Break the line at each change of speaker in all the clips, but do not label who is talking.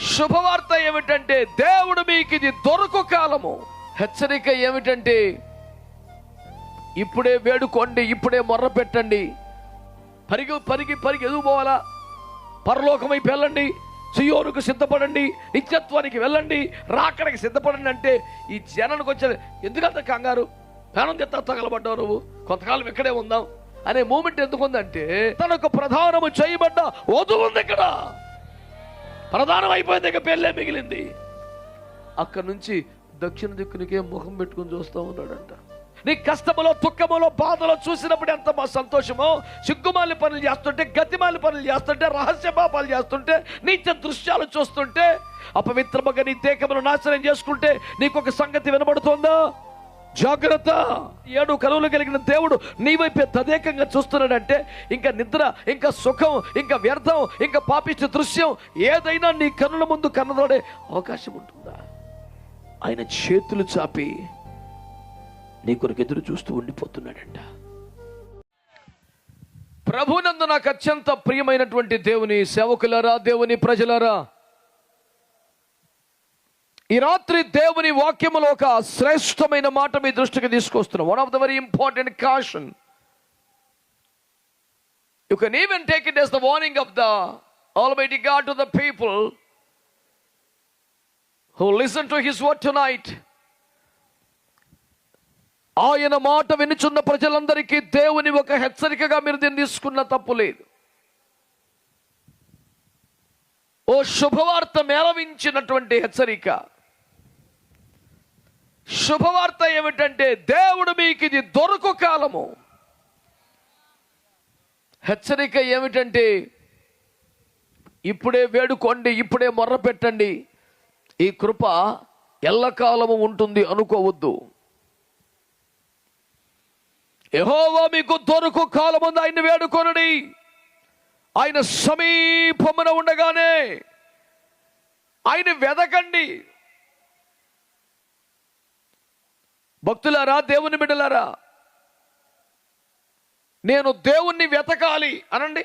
శుభవార్త ఏమిటంటే దేవుడు మీకు ఇది దొరకు కాలము. హెచ్చరిక ఏమిటంటే ఇప్పుడే వేడుకోండి ఇప్పుడే మొర్ర పెట్టండి. పరిగి పరిగి పరిగి ఎదుగు పోవాలా? పరలోకం వెళ్ళండి సియోనుకు సిద్ధపడండి నిత్యత్వానికి వెళ్ళండి రాకడికి సిద్ధపడండి అంటే ఈ జనానికి వచ్చేది ఎందుకంత కంగారు? ప్రాణం తెత్త తగలబడ్డావు నువ్వు. కొంతకాలం ఇక్కడే ఉందాం. అనే మూమెంట్ ఎందుకు ఉందంటే తనకు ప్రధానము చేయబడ్డ వధువు ఉంది ఇక్కడ. ప్రధానం అయిపోయింది ఇక పెళ్ళే మిగిలింది. అక్కడి నుంచి దక్షిణ దిక్కునికే ముఖం పెట్టుకుని చూస్తూ ఉన్నాడంట. నీ కష్టములో దుఃఖములో బాధలో చూసినప్పుడు ఎంత మా సంతోషమో. సిగ్గుమాలి పనులు చేస్తుంటే గతిమాలి పనులు చేస్తుంటే రహస్య పాపాలు చేస్తుంటే నీచ దృశ్యాలు చూస్తుంటే అపవిత్రముగా నీ దేహమును నాశనం చేసుకుంటే నీకు ఒక సంగతి వినబడుతుందా? జాగ్రత్త. ఏడు కలువులు కలిగిన దేవుడు నీ వైపే తదేకంగా చూస్తున్నాడంటే ఇంకా నిద్ర ఇంకా సుఖం ఇంకా వ్యర్థం ఇంకా పాపిష్ట దృశ్యం ఏదైనా నీ కన్నుల ముందు కన్నదోడే అవకాశం ఉంటుందా? ఆయన చేతులు చాపి నీ కొరకు ఎదురు చూస్తూ ఉండిపోతున్నాడంట. ప్రభునందు నాకు అత్యంత ప్రియమైనటువంటి దేవుని సేవకులారా దేవుని ప్రజలారా ఈ రాత్రి దేవుని వాక్యములో ఒక శ్రేష్టమైన మాట మీ దృష్టికి తీసుకొస్తున్నాం. One of the very important caution you can even take it as the warning of the almighty God to the people who listen to his word tonight ఆయన మాట వినుచున్న ప్రజలందరికీ దేవుని ఒక హెచ్చరికగా మీరు దీన్ని తీసుకున్న తప్పు లేదు. ఓ శుభవార్త మేళవించినటువంటి హెచ్చరిక. శుభవార్త ఏమిటంటే దేవుడు మీకు ఇది దొరకు కాలము. హెచ్చరిక ఏమిటంటే ఇప్పుడే వేడుకోండి ఇప్పుడే మొర్ర పెట్టండి. ఈ కృప ఎల్లకాలము ఉంటుంది అనుకోవద్దు. ఎహోవా మీకు దొరకు కాలముందు ఆయన్ని వేడుకొనడి. ఆయన సమీపమున ఉండగానే ఆయన వెదకండి. భక్తులారా దేవుని బిడ్డలారా నేను దేవుణ్ణి వెతకాలి అనండి.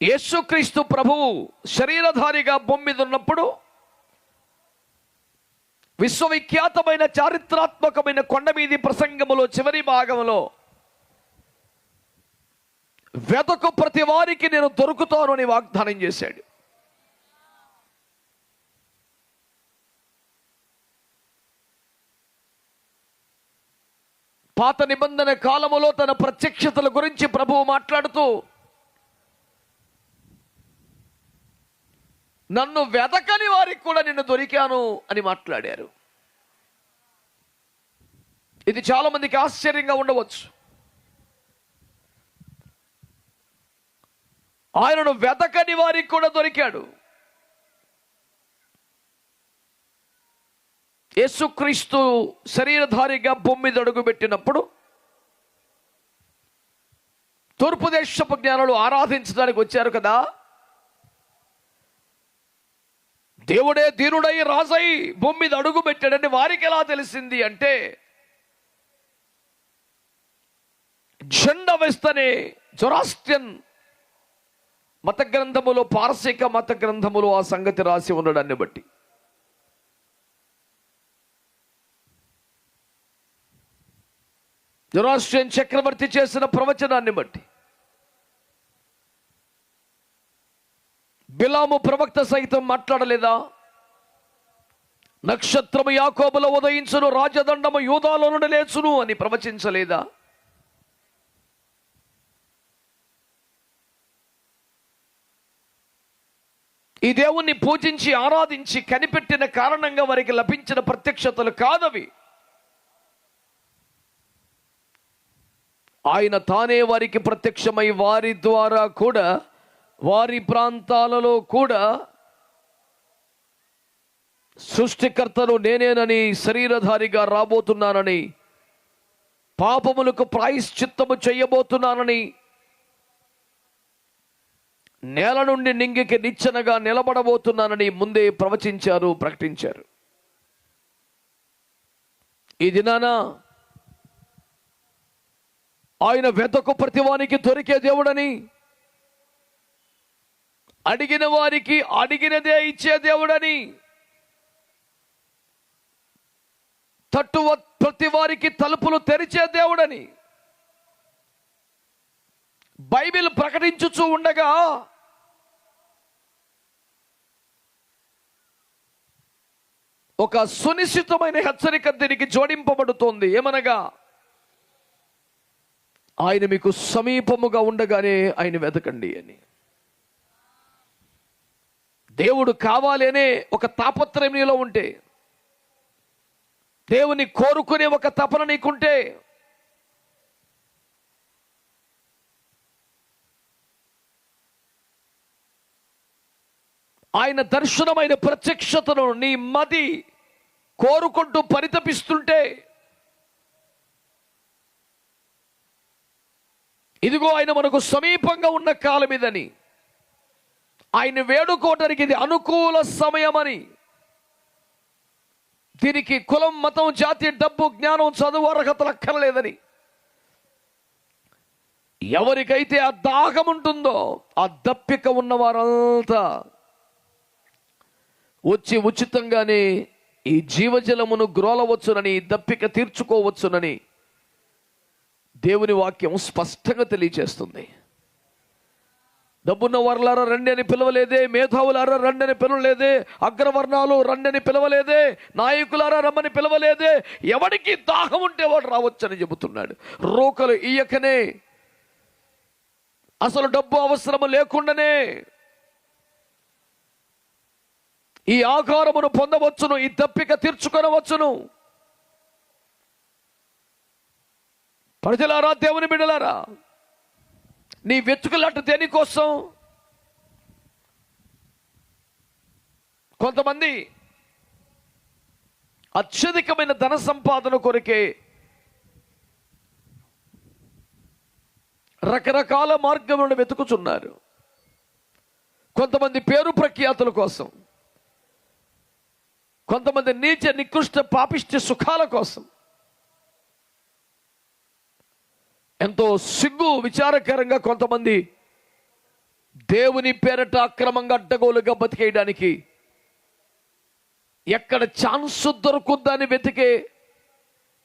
యేసుక్రీస్తు ప్రభువు శరీరధారిగా భూమి మీద ఉన్నప్పుడు విశ్వవిఖ్యాతమైన చారిత్రాత్మకమైన కొండ మీది ప్రసంగములో చివరి భాగంలో వెతకు ప్రతి వారికి నేను దొరుకుతాను అని వాగ్దానం చేశాడు. పాత నిబంధన కాలములో తన ప్రత్యక్షతల గురించి ప్రభువు మాట్లాడుతూ నన్ను వెతకని వారికి కూడా నిన్ను దొరికాను అని మాట్లాడారు. ఇది చాలా మందికి ఆశ్చర్యంగా ఉండవచ్చు. ఆయనను వెతకని వారికి కూడా దొరికాడు. యేసుక్రీస్తు శరీరధారిగా భూమి మీద అడుగుపెట్టినప్పుడు తూర్పు దేశపు జ్ఞానులు ఆరాధించడానికి వచ్చారు కదా. దేవుడే దీనుడై రాజై భూమి మీద అడుగు పెట్టాడని వారికి ఎలా తెలిసింది అంటే జెండా వేస్తనే జొరాస్టియన్ మత గ్రంథములో పారసీక మత గ్రంథములో ఆ సంగతి రాసి ఉండడాన్ని బట్టి. జొరాస్ట్రియన్ చక్రవర్తి చేసిన ప్రవచనాన్ని బట్టి. బిలాము ప్రవక్త సైతం మాట్లాడలేదా? నక్షత్రము యాకోబులో ఉదయించును రాజదండము యూదాలో నుండి లేచును అని ప్రవచించలేదా? ఈ దేవుణ్ణి పూజించి ఆరాధించి కనిపెట్టిన కారణంగా వారికి లభించిన ప్రత్యక్షతలు కాదవి. ఆయన తానే వారికి ప్రత్యక్షమై వారి ద్వారా కూడా వారి ప్రాంతాలలో కూడా సృష్టికర్తను నేనేనని శరీరధారిగా రాబోతున్నానని పాపములకు ప్రాయశ్చిత్తము చేయబోతున్నానని నేల నుండి నింగికి నిచ్చెనగా నిలబడబోతున్నానని ముందే ప్రవచించారు ప్రకటించారు. ఈ దినాన ఆయన వెతకు ప్రతివానికి దొరికే దేవుడని అడిగిన వారికి అడిగినదే ఇచ్చే దేవుడని తట్టు ప్రతి వారికి తలుపులు తెరిచే దేవుడని బైబిల్ ప్రకటించుచూ ఉండగా ఒక సునిశ్చితమైన హెచ్చరిక దీనికి జోడింపబడుతోంది. ఏమనగా ఆయన మీకు సమీపముగా ఉండగానే ఆయన వెతకండి అని. దేవుడు కావాలి అనే ఒక తాపత్రయం నీలో ఉంటే దేవుని కోరుకునే ఒక తపన నీకుంటే ఆయన దర్శనమైన ప్రత్యక్షతను నీ మది కోరుకుంటూ పరితపిస్తుంటే ఇదిగో ఆయన మనకు సమీపంగా ఉన్న కాలం ఇదని ఆయన వేడుకోవటానికి ఇది అనుకూల సమయమని దీనికి కులం మతం జాతి డబ్బు జ్ఞానం చదువు అర్హతలు అక్కర్లేదని. ఎవరికైతే ఆ దాహం ఉంటుందో ఆ దప్పిక ఉన్న వారంతా వచ్చి ఉచితంగానే ఈ జీవజలమును గ్రోలవచ్చునని ఈ దప్పిక తీర్చుకోవచ్చునని దేవుని వాక్యం స్పష్టంగా తెలియచేస్తుంది. డబ్బున్న వర్లారా రండి అని పిలవలేదే మేధావులారా రండి అని పిలవలేదే అగ్రవర్ణాలు రండి అని పిలవలేదే నాయకులారా రమ్మని పిలవలేదే ఎవడికి దాహం ఉంటే వాడు రావచ్చని చెబుతున్నాడు. రోకలు ఇయ్యకనే అసలు డబ్బు అవసరము లేకుండానే ఈ ఆకారమును పొందవచ్చును ఈ తప్పిక తీర్చుకొనవచ్చును. ప్రజలారా దేవుని బిడ్డలారా నీ వెతుకులాట దేనికోసం కొంతమంది అత్యధికమైన ధన సంపాదన కొరికే రకరకాల మార్గములను వెతుకుచున్నారు కొంతమంది పేరు ప్రఖ్యాతుల కోసం. కొంతమంది నీచ నికృష్ట పాపిష్ట సుఖాల కోసం ఎంతో సిగ్గు విచారకరంగా కొంతమంది దేవుని పేరట అక్రమంగా అడ్డగోలుగా బతికేయడానికి ఎక్కడ ఛాన్స్ దొరుకుద్దని వెతికే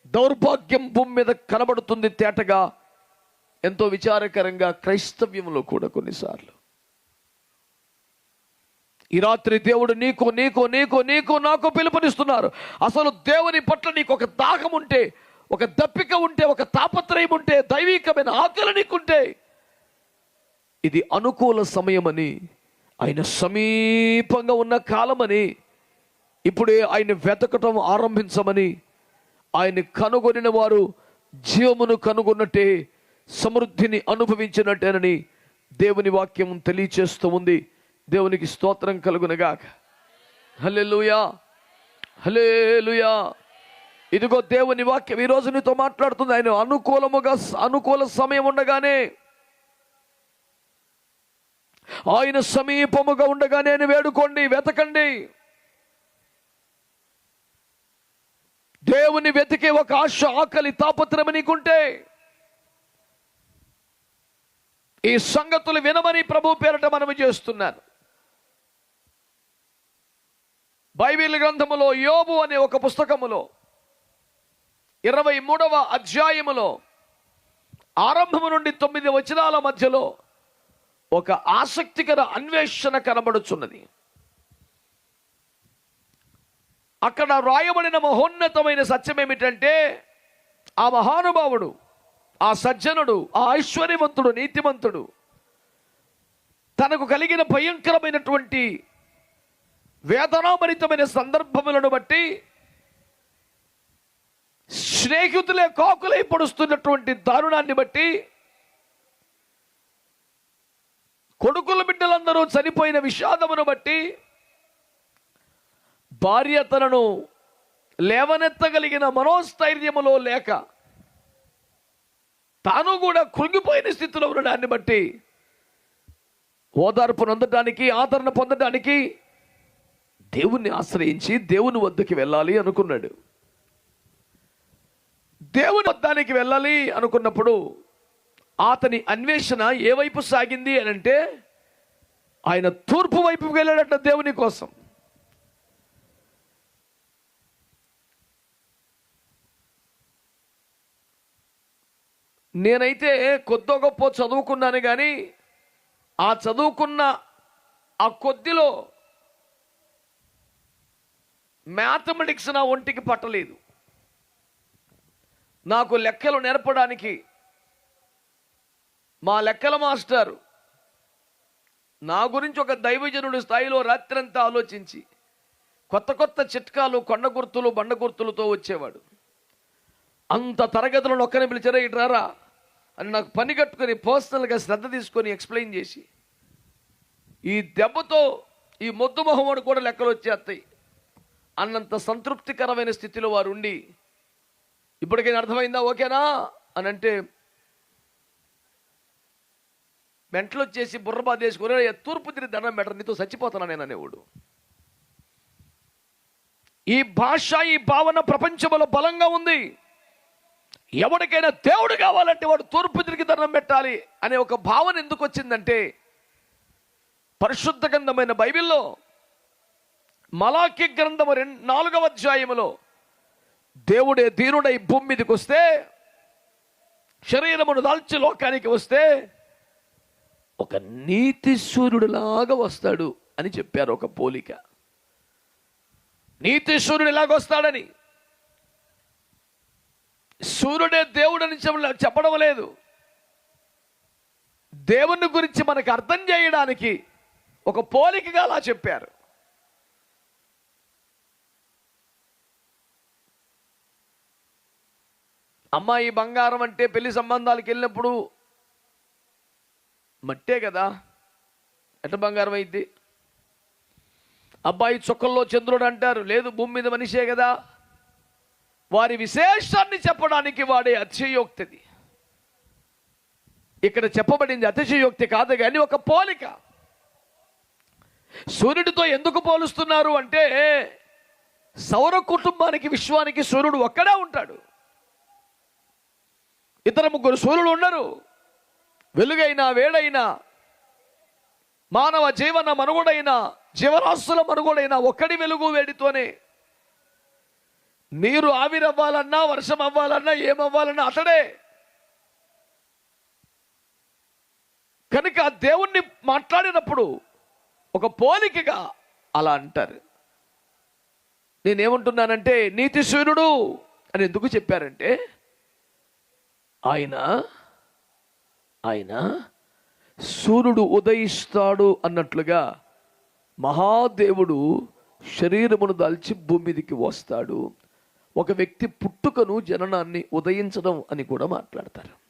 దౌర్భాగ్యం భూమి మీద కనబడుతుంది తేటగా ఎంతో విచారకరంగా క్రైస్తవ్యంలో కూడా కొన్నిసార్లు. ఈ రాత్రి దేవుడు నీకు నీకు నీకు నీకు నాకు పిలుపునిస్తున్నారు. అసలు దేవుని పట్ల నీకు ఒక దాహం ఉంటే ఒక దప్పిక ఉంటే ఒక తాపత్రయం ఉంటే దైవికమైన ఆకలి నీకుంటే ఇది అనుకూల సమయమని ఆయన సమీపంగా ఉన్న కాలమని ఇప్పుడే ఆయన వెతకటం ఆరంభించమని ఆయన కనుగొనిన వారు జీవమును కనుగొన్నట్టే సమృద్ధిని అనుభవించినట్టేనని దేవుని వాక్యం తెలియచేస్తూ ఉంది. దేవునికి స్తోత్రం కలుగునగాక. హల్లెలూయా. హల్లెలూయా. ఇదిగో దేవుని వాక్యం ఈ నీతో మాట్లాడుతుంది ఆయన. అనుకూలముగా అనుకూల సమయం ఉండగానే. ఆయన సమీపముగా ఉండగానే ఆయన వేడుకోండి వెతకండి. దేవుని వెతికే ఒక ఆశ ఆకలి తాపత్రమ నీకుంటే. ఈ సంగతులు వినమని ప్రభు పేరట మనము చేస్తున్నాను. బైబిల్ గ్రంథములో యోబు అనే ఒక పుస్తకములో ఇరవై మూడవ అధ్యాయములో ఆరంభము నుండి తొమ్మిది వచనాల మధ్యలో ఒక ఆసక్తికర అన్వేషణ కనబడుచున్నది. అక్కడ రాయబడిన మహోన్నతమైన సత్యం ఏమిటంటే ఆ మహానుభావుడు ఆ సజ్జనుడు ఆ ఐశ్వర్యవంతుడు నీతిమంతుడు తనకు కలిగిన భయంకరమైనటువంటి వేదనాభరితమైన సందర్భములను బట్టి స్నేహితులే కాకులై పొడుస్తున్నటువంటి దారుణాన్ని బట్టి కొడుకుల బిడ్డలందరూ చనిపోయిన విషాదమును బట్టి భార్య తనను లేవనెత్తగలిగిన మనోస్థైర్యములో లేక తాను కూడా కృంగిపోయిన స్థితిలో ఉండడాన్ని బట్టి ఓదార్పు పొందడానికి ఆదరణ పొందడానికి దేవుణ్ణి ఆశ్రయించి దేవుని వద్దకి వెళ్ళాలి అనుకున్నాడు. దేవుని వద్దానికి వెళ్ళాలి అనుకున్నప్పుడు అతని అన్వేషణ ఏ వైపు సాగింది అని అంటే ఆయన తూర్పు వైపుకి వెళ్ళాడట దేవుని కోసం. నేనైతే కొద్దో గొప్ప చదువుకున్నాను కానీ ఆ చదువుకున్న ఆ కొద్దిలో మ్యాథమెటిక్స్ నా ఒంటికి పట్టలేదు. నాకు లెక్కలు నేర్పడానికి మా లెక్కల మాస్టర్ నా గురించి ఒక దైవజనుడి స్థాయిలో రాత్రంతా ఆలోచించి కొత్త కొత్త చిట్కాలు కొండ గుర్తులు బండ గుర్తులతో వచ్చేవాడు. అంత తరగతులను ఒక్కనే పిలిచారా ఇట్రారా అని నాకు పని కట్టుకొని పర్సనల్గా శ్రద్ధ తీసుకొని ఎక్స్ప్లెయిన్ చేసి ఈ దెబ్బతో ఈ మొద్దు మొహమ్మడు కూడా లెక్కలు వచ్చేస్తాయి. అన్నంత సంతృప్తికరమైన స్థితిలో వారు ఉండి ఇప్పటికైనా అర్థమైందా? ఓకేనా? అని అంటే మెంటలు వచ్చేసి బుర్రబాద్ వేసుకుని తూర్పు తిరిగి దండం పెట్టరు? నీతో చచ్చిపోతానా నేను? అనేవాడు. ఈ భాష ఈ భావన ప్రపంచంలో బలంగా ఉంది. ఎవరికైనా దేవుడు కావాలంటే వాడు తూర్పు తిరిగి దండం పెట్టాలి అనే ఒక భావన ఎందుకు వచ్చిందంటే పరిశుద్ధ గంధమైన బైబిల్లో మలాకి గ్రంథము రెండు నాలుగవ అధ్యాయములో దేవుడే దీనుడై భూమి మీదకి వస్తే శరీరమును దాల్చి లోకానికి వస్తే ఒక నీతి సూర్యుడిలాగా వస్తాడు అని చెప్పారు ఒక పోలిక. నీతి సూర్యుడు ఇలాగ వస్తాడని. సూర్యుడే దేవుడని చెప్ప- చెప్పడం లేదు. దేవుని గురించి మనకు అర్థం చేయడానికి ఒక పోలికగా అలా చెప్పారు. అమ్మాయి బంగారం అంటే పెళ్ళి సంబంధాలకు వెళ్ళినప్పుడు మట్టే కదా. ఎట్ట బంగారం అయింది? అబ్బాయి చుక్కల్లో చంద్రుడు అంటారు లేదు భూమి మీద మనిషే కదా. వారి విశేషాన్ని చెప్పడానికి వాడే అతిశయోక్తిది. ఇక్కడ చెప్పబడింది అతిశయోక్తి కాదు కానీ ఒక పోలిక. సూర్యుడితో ఎందుకు పోలుస్తున్నారు అంటే సౌర కుటుంబానికి విశ్వానికి సూర్యుడు ఒక్కడే ఉంటాడు. ఇతర ముగ్గురు సూర్యుడు ఉండరు. వెలుగైనా వేడైనా మానవ జీవన మనుగుడైన జీవరాశుల మనుగుడైన ఒక్కడి వెలుగు వేడితోనే. నీరు ఆవిరవ్వాలన్నా వర్షం అవ్వాలన్నా ఏమవ్వాలన్నా అతడే. కనుక దేవుణ్ణి మాట్లాడినప్పుడు ఒక పోలికగా అలా అంటారు. నేనేమంటున్నానంటే నీతి సూర్యుడు అని ఎందుకు చెప్పారంటే ఆయన ఆయన సూర్యుడు ఉదయిస్తాడు అన్నట్లుగా మహాదేవుడు శరీరమును దాల్చి భూమి మీదకి వస్తాడు. ఒక వ్యక్తి పుట్టుకను జననాన్ని ఉదయించడం అని కూడా మాట్లాడతారు.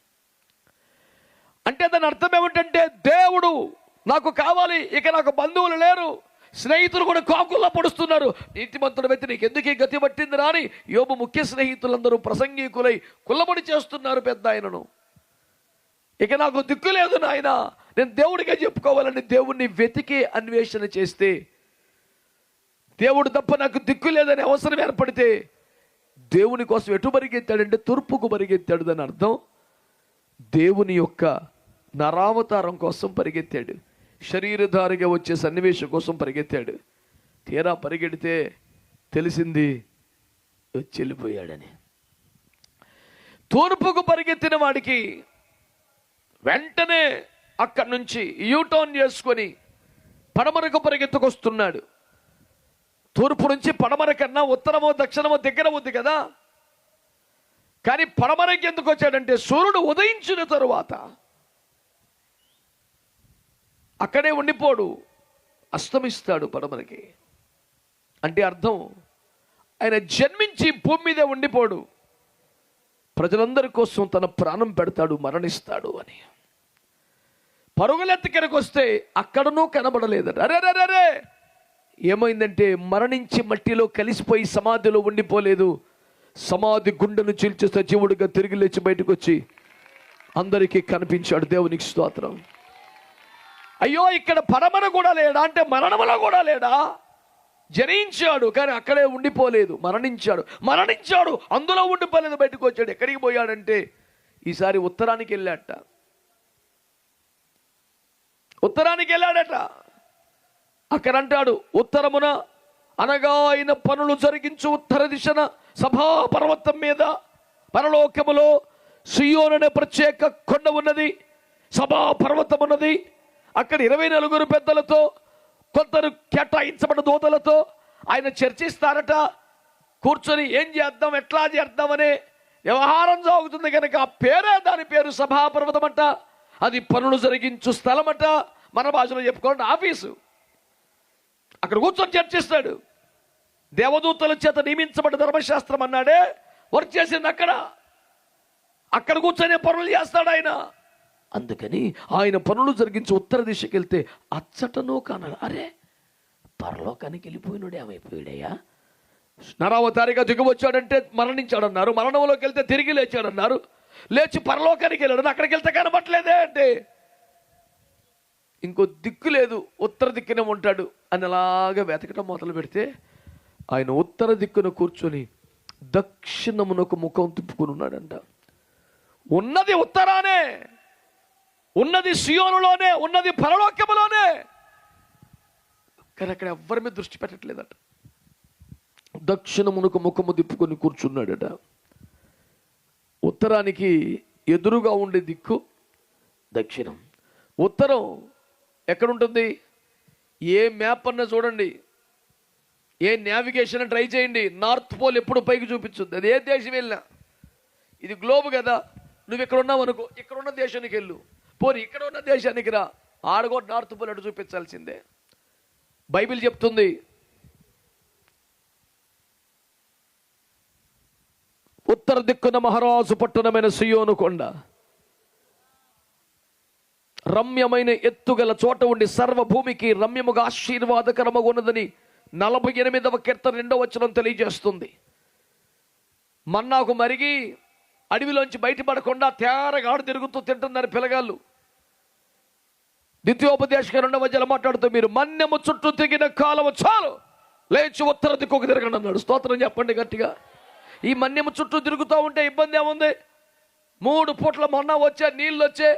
అంటే దాని అర్థం ఏమిటంటే దేవుడు నాకు కావాలి ఇక నాకు బంధువులు లేరు స్నేహితులు కూడా కాకుల్లా పొడుస్తున్నారు. నీతిమంతుడు వ్యక్తి నీకు ఎందుకే గతి పట్టింది రాని యోబు ముఖ్య స్నేహితులందరూ ప్రసంగికులై కుల్లబడి చేస్తున్నారు పెద్ద ఆయనను. ఇక నాకు దిక్కు లేదు నాయన. నేను దేవుడిగా చెప్పుకోవాలని దేవుణ్ణి వెతికి అన్వేషణ చేస్తే దేవుడు తప్ప నాకు దిక్కు లేదని అవసరం ఏర్పడితే దేవుని కోసం ఎటు పరిగెత్తాడంటే తూర్పుకు పరిగెత్తాడు దాని అర్థం. దేవుని యొక్క నరావతారం కోసం పరిగెత్తాడు. శరీరధారిగా వచ్చే సన్నివేశం కోసం పరిగెత్తాడు. తీరా పరిగెడితే తెలిసింది వచ్చి వెళ్ళిపోయాడని తూర్పుకు పరిగెత్తిన వాడికి వెంటనే అక్కడి నుంచి యూటర్న్ చేసుకొని పడమరకు పరిగెత్తుకొస్తున్నాడు. తూర్పు నుంచి పడమర కన్నా ఉత్తరమో దక్షిణమో దగ్గర ఉంది కదా. కానీ పడమరకి ఎందుకు వచ్చాడంటే సూర్యుడు ఉదయించిన తరువాత అక్కడే ఉండిపోడు. అస్తమిస్తాడు పరమరికి అంటే అర్థం ఆయన జన్మించి భూమి మీదే ఉండిపోడు. ప్రజలందరి కోసం తన ప్రాణం పెడతాడు మరణిస్తాడు అని. పరుగులెత్తికెరకు వస్తే అక్కడనూ కనబడలేదట. అరే అరే అరే ఏమైందంటే మరణించి మట్టిలో కలిసిపోయి సమాధిలో ఉండిపోలేదు. సమాధి గుండెను చీల్చి సజీవుడిగా తిరిగి లేచి బయటకు వచ్చి అందరికీ కనిపించాడు దేవునికి స్తోత్రం. అయ్యో ఇక్కడ పరమన కూడా లేడా? అంటే మరణములో కూడా లేడా? జరించాడు కానీ అక్కడే ఉండిపోలేదు మరణించాడు. మరణించాడు అందులో ఉండిపోలేదు బయటకు వచ్చాడు. ఎక్కడికి పోయాడంటే ఈసారి ఉత్తరానికి వెళ్ళాట ఉత్తరానికి వెళ్ళాడట. అక్కడ అంటాడు ఉత్తరమున అనగా ఆయన పనులు జరిగించు ఉత్తర దిశన సభా పర్వతం మీద పరలోకములో సియోననే ప్రత్యేక కొండ ఉన్నది సభా పర్వతం ఉన్నది అక్కడ ఇరవై నలుగురు పెద్దలతో కొందరు కేటాయించబడిన దూతలతో ఆయన చర్చిస్తారట. కూర్చొని ఏం చేద్దాం ఎట్లా చేద్దామనే వ్యవహారం సాగుతుంది కనుక ఆ పేరే దాని పేరు సభాపర్వతం అంట అది పనులు జరిగించు స్థలమట. మన భాషలో చెప్పుకోండి ఆఫీసు. అక్కడ కూర్చొని చర్చిస్తాడు. దేవదూతల చేత నియమించబడ్డ ధర్మశాస్త్రం అన్నాడే వర్క్ చేసింది అక్కడ. అక్కడ కూర్చొని పనులు చేస్తాడు ఆయన. అందుకని ఆయన పనులు జరిగించి ఉత్తర దిశకి వెళ్తే అచ్చటనో కానాలి అరే పరలోకానికి వెళ్ళిపోయినడే ఏమైపోయాడయ్యా? నరావతారిగా దిగువచ్చాడంటే మరణించాడన్నారు. మరణంలోకి వెళ్తే తిరిగి లేచాడన్నారు. లేచి పరలోకానికి వెళ్ళాడు అక్కడికి వెళ్తే కనబట్టలేదే అంటే. ఇంకో దిక్కు లేదు. ఉత్తర దిక్కునే ఉంటాడు అని అలాగా వెతకటం మొదలు పెడితే ఆయన ఉత్తర దిక్కున కూర్చొని దక్షిణమునకు ముఖం తిప్పుకుని ఉన్నాడంట. ఉన్నది ఉత్తరానే! ఉన్నది సియోనులోనే ఉన్నది పరలోకములోనే. కానీ అక్కడ ఎవ్వరి మీద దృష్టి పెట్టట్లేదట. దక్షిణమునకు ముఖము తిప్పుకొని కూర్చున్నాడట. ఉత్తరానికి ఎదురుగా ఉండే దిక్కు దక్షిణం. ఉత్తరం ఎక్కడుంటుంది? ఏ మ్యాప్ అన్నా చూడండి. ఏ నావిగేషన్ ట్రై చేయండి. నార్త్ పోల్ ఎప్పుడు పైకి చూపించుద్ది. అది ఏ దేశం వెళ్ళినా. ఇది గ్లోబ్ కదా. నువ్వు ఇక్కడ ఉన్నావు అనుకో ఇక్కడ ఉన్న దేశానికి వెళ్ళు. పోనీ ఇక్కడ ఉన్న దేశానికి రా. ఆడగో నార్త్ పోల్ అటు చూపించాల్సిందే. బైబిల్ చెప్తుంది. ఉత్తర దిక్కున మహారాజు పట్టణమైన సుయోను కొండ. రమ్యమైన ఎత్తుగల చోట ఉండి సర్వభూమికి రమ్యముగా ఆశీర్వాదకరముగా ఉన్నదని నలభై ఎనిమిదవ కీర్తన రెండవ వచనం తెలియజేస్తుంది. మన్నాకు మరిగి అడవిలోంచి బయటపడకుండా తేరగాడు తిరుగుతూ తింటున్నారు పిల్లగాళ్ళు ద్వితీయోపదేశక రెండవ జల మాట్లాడుతూ మీరు మన్యము చుట్టూ తిరిగిన కాలం చాలు. లేచి ఉత్తర దిక్కుకు తిరగండి అన్నాడు. స్తోత్రం చెప్పండి గట్టిగా. ఈ మన్యము చుట్టూ తిరుగుతూ ఉంటే ఇబ్బంది ఏముంది? మూడు పూట్ల మొన్న వచ్చే నీళ్ళు వచ్చే.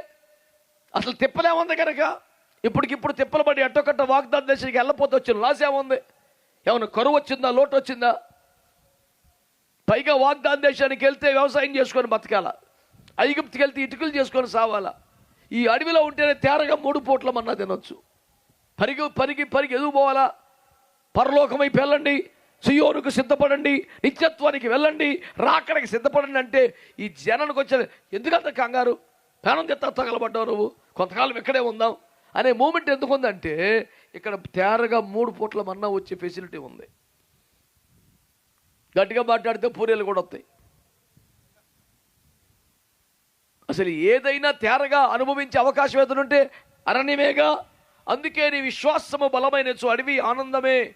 అసలు తిప్పలేముంది కనుక? ఇప్పటికిప్పుడు తిప్పలు పడి ఎట్టొకట్ట వాగ్దాన దేశానికి వెళ్ళపోతే వచ్చిన లాస్ ఏముంది? ఏమైనా కరువు వచ్చిందా లోటు వచ్చిందా? పైగా వాగ్దాన దేశానికి వెళ్తే వ్యవసాయం చేసుకొని బతకాల. ఐగుప్తికి వెళ్తే ఇటుకలు చేసుకొని సావాలా. ఈ అడవిలో ఉంటేనే తేరగా మూడు పూట్ల మన్నా తినొచ్చు. పరిగి పరిగి పరిగి ఎదుగు పోవాలా? పరలోకమై వెళ్ళండి సియోనుకు సిద్ధపడండి నిత్యత్వానికి వెళ్ళండి రాకడికి సిద్ధపడండి అంటే ఈ జనానికి వచ్చేది ఎందుకంత కంగారు? ప్రాణం తెత్త తగలబడ్డావు నువ్వు. కొంతకాలం ఇక్కడే ఉందాం. అనే మూమెంట్ ఎందుకు ఉందంటే ఇక్కడ తేరగా మూడు పూట్ల మన్నా వచ్చే ఫెసిలిటీ ఉంది. గట్టిగా మాట్లాడితే పూరీలు కూడా వస్తాయి. అసలు ఏదైనా తేరగా అనుభవించే అవకాశం ఏదైనా అరణ్యమేగా. అందుకే నీ విశ్వాసము బలమైన అడవి ఆనందమే.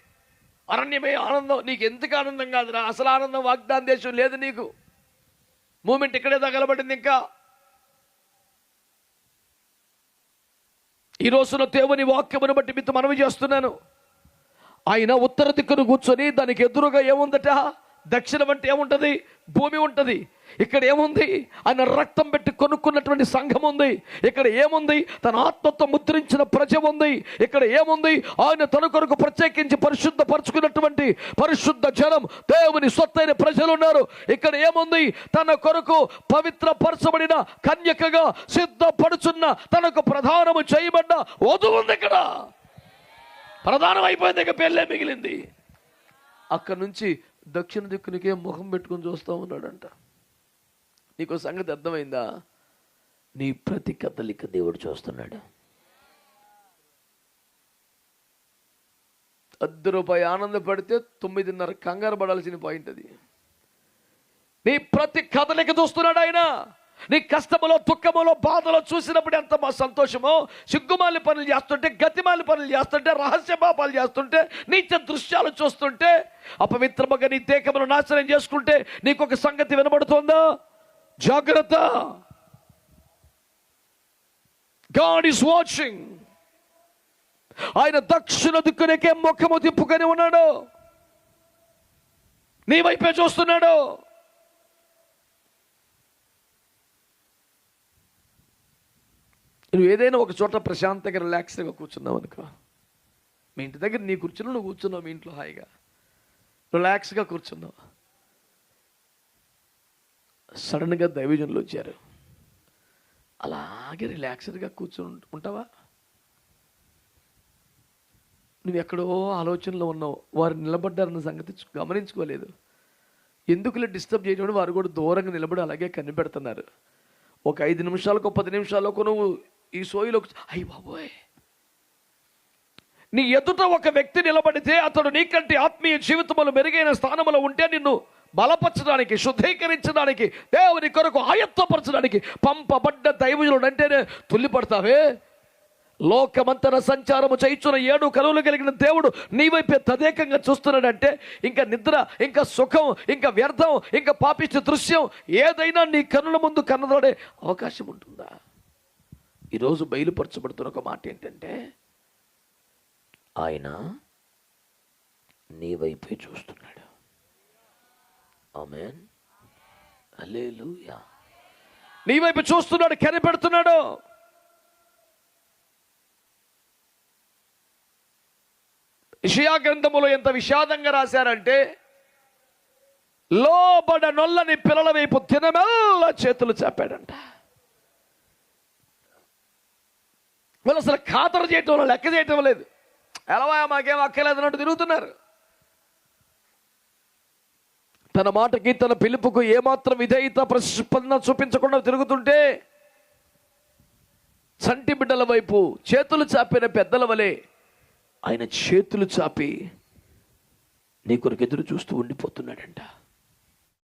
అరణ్యమే ఆనందం. నీకు ఎందుకు ఆనందం కాదురా? అసలు ఆనందం వాగ్దాన దేశం లేదు నీకు. మూమెంట్ ఇక్కడే తగలబడింది ఇంకా. ఈ రోజున దేవుని వాక్యమును బట్టి మీతో మనవి చేస్తున్నాను. ఆయన ఉత్తర దిక్కును కూర్చొని దానికి ఎదురుగా ఏముందట? దక్షిణం అంటే ఏముంటుంది? భూమి ఉంటుంది. ఇక్కడ ఏముంది? ఆయన రక్తం పెట్టి కొనుక్కున్నటువంటి సంఘం ఉంది. ఇక్కడ ఏముంది? తన ఆత్మతో ముద్రించిన ప్రజ ఉంది. ఇక్కడ ఏముంది? ఆయన తన కొరకు ప్రత్యేకించి పరిశుద్ధ పరుచుకున్నటువంటి పరిశుద్ధ జనం దేవుని సొత్తైన ప్రజలు ఉన్నారు. ఇక్కడ ఏముంది? తన కొరకు పవిత్ర పరచబడిన కన్యకగా సిద్ధపడుచున్న తనకు ప్రధానము చేయబడ్డ వధువు ఉంది ఇక్కడ. ప్రధానం అయిపోయింది ఇక పెళ్ళే మిగిలింది. అక్కడి నుంచి దక్షిణ దిక్కునికే ముఖం పెట్టుకుని చూస్తూ ఉన్నాడంట. నీకు సంగతి అర్థమైందా? నీ ప్రతి కదలిక దేవుడు చూస్తున్నాడు. అర్ధ రూపాయి ఆనందపడితే తొమ్మిదిన్నర కంగారు పడాల్సిన పాయింట్ అది. నీ ప్రతి కదలిక చూస్తున్నాడు ఆయన. నీ కష్టములో దుఃఖములో బాధలో చూసినప్పుడు ఎంత మా సంతోషమో. సిగ్గుమాలి పనులు చేస్తుంటే గతిమాలి పనులు చేస్తుంటే రహస్య పాపాలు చేస్తుంటే నీచ దృశ్యాలు చూస్తుంటే అపవిత్రముగా నీ దేహమును నాశనం చేసుకుంటే నీకు ఒక సంగతి వినబడుతోందా? జాగ్రత్త. గాడ్ ఈస్ వాచింగ్ ఆయన దక్షిణ దిక్కునకే ముఖము తిప్పుకొని ఉన్నాడు. నీ వైపే చూస్తున్నాడు. నువ్వు ఏదైనా ఒక చోట ప్రశాంతంగా రిలాక్స్గా కూర్చున్నావు అనుకో. మీ ఇంటి దగ్గర నీ కూర్చున్నావు నువ్వు కూర్చున్నావు మీ ఇంట్లో హాయిగా. రిలాక్స్గా కూర్చున్నావు. సడన్గా దైవజనులు వచ్చారు. అలాగే రిలాక్స్డ్గా కూర్చొని ఉంటావా? నువ్వు ఎక్కడో ఆలోచనలో ఉన్నావు. వారు నిలబడ్డారన్న సంగతి గమనించుకోలేదు. ఎందుకులే డిస్టర్బ్ చేయడం వారు కూడా దూరంగా నిలబడి అలాగే కనిపెడుతున్నారు. ఒక ఐదు నిమిషాలకు పది నిమిషాలకు నువ్వు ఈ సోయిలో అయ్యి బాబోయ్! నీ ఎదుట ఒక వ్యక్తి నిలబడితే అతడు నీకంటే ఆత్మీయ జీవితంలో మెరుగైన స్థానంలో ఉంటే నిన్ను బలపరచడానికి శుద్ధీకరించడానికి దేవుని కొరకు ఆయత్తపరచడానికి పంపబడ్డ దైవజులు అంటేనే తుల్లిపడతావే. లోకమంతర సంచారము చేయించున్న ఏడు కలువులు కలిగిన దేవుడు నీ వైపే తదేకంగా చూస్తున్నాడంటే ఇంకా నిద్ర ఇంకా సుఖం ఇంకా వ్యర్థం ఇంకా పాపిష్ట దృశ్యం ఏదైనా నీ కన్నుల ముందు కన్నదడే అవకాశం ఉంటుందా? ఈరోజు బయలుపరచబడుతున్న ఒక మాట ఏంటంటే ఆయన నీ వైపే చూస్తున్నాడు. ఆమెన్. హల్లెలూయా. నీ వైపు చూస్తున్నాడు కనిపెడుతున్నాడు. ఇషయా గ్రంథములో ఎంత విషాదంగా రాశారంటే లోబడ నొల్లని పిల్లల వైపు దినమెల్ల చేతులు చాపాడంట. వాళ్ళు అసలు ఖాతరు చేయటం లెక్క చేయటం లేదు. ఎలా మాకేం అక్కర్లేదు అన్నట్టు తిరుగుతున్నారు. తన మాటకి తన పిలుపుకు ఏమాత్రం విధేయత ప్రతిస్పందన చూపించకుండా తిరుగుతుంటే చంటి బిడ్డల వైపు చేతులు చాపిన పెద్దల వలె ఆయన చేతులు చాపి నీ కొరకు ఎదురు చూస్తూ ఉండిపోతున్నాడంట.